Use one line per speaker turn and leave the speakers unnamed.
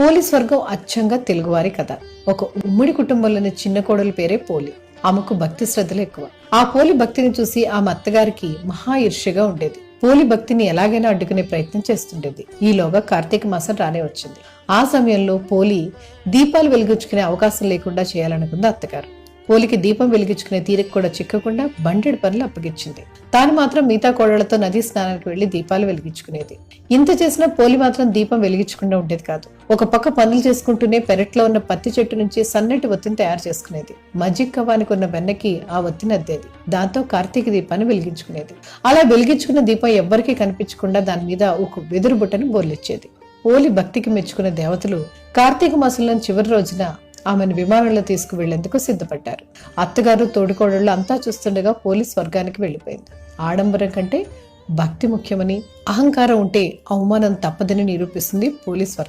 Police వర్గం అచ్చంగా తెలుగువారి కథ. ఒక ఉమ్మడి కుటుంబంలోని చిన్న కోడలి పేరే పోలి. ఆమెకు భక్తి శ్రద్ధలు ఎక్కువ. ఆ పోలి భక్తిని చూసి ఆమె అత్తగారికి మహా ఈర్ష్యగా ఉండేది. పోలి భక్తిని ఎలాగైనా అడ్డుకునే ప్రయత్నం చేస్తుండేది. ఈలోగా కార్తీక మాసం రానే వచ్చింది. ఆ సమయంలో పోలి దీపాలు వెలిగించుకునే అవకాశం లేకుండా చేయాలనుకుంది అత్తగారు. పోలికి దీపం వెలిగించుకునే తీరిక కూడా చిక్కకుండా బండెడు పనులు అప్పగించింది. తాను మాత్రం మిగతా కోడళ్ళతో నదీ స్నానానికి వెళ్ళి దీపాలు వెలిగించుకునేది. ఇంత చేసినా పోలి మాత్రం దీపం వెలిగించకుండా ఉండేది కాదు. ఒక పక్క పనులు చేసుకుంటూనే పెరట్లో ఉన్న పత్తి చెట్టు నుంచి సన్నటి ఒత్తిని తయారు చేసుకునేది. మజిక్ కవ్వానికి ఉన్న వెన్నకి ఆ ఒత్తిని అద్దేది. దాంతో కార్తీక దీపాన్ని వెలిగించుకునేది. అలా వెలిగించుకున్న దీపం ఎవ్వరికీ కనిపించకుండా దాని మీద ఒక వెదురు బుట్టను బోర్లిచ్చేది. పోలి భక్తికి మెచ్చుకున్న దేవతలు కార్తీక మాసంలో చివరి రోజున ఆమెను విమానంలో తీసుకువెళ్ళేందుకు సిద్ధపడ్డారు. అత్తగారు తోడుకోడళ్ళు అంతా చూస్తుండగా పోలీస్ వర్గానికి వెళ్ళిపోయింది. ఆడంబరం కంటే భక్తి ముఖ్యమని అహంకారం ఉంటే అవమానం తప్పదని నిరూపిస్తుంది పోలీస్ వర్గం.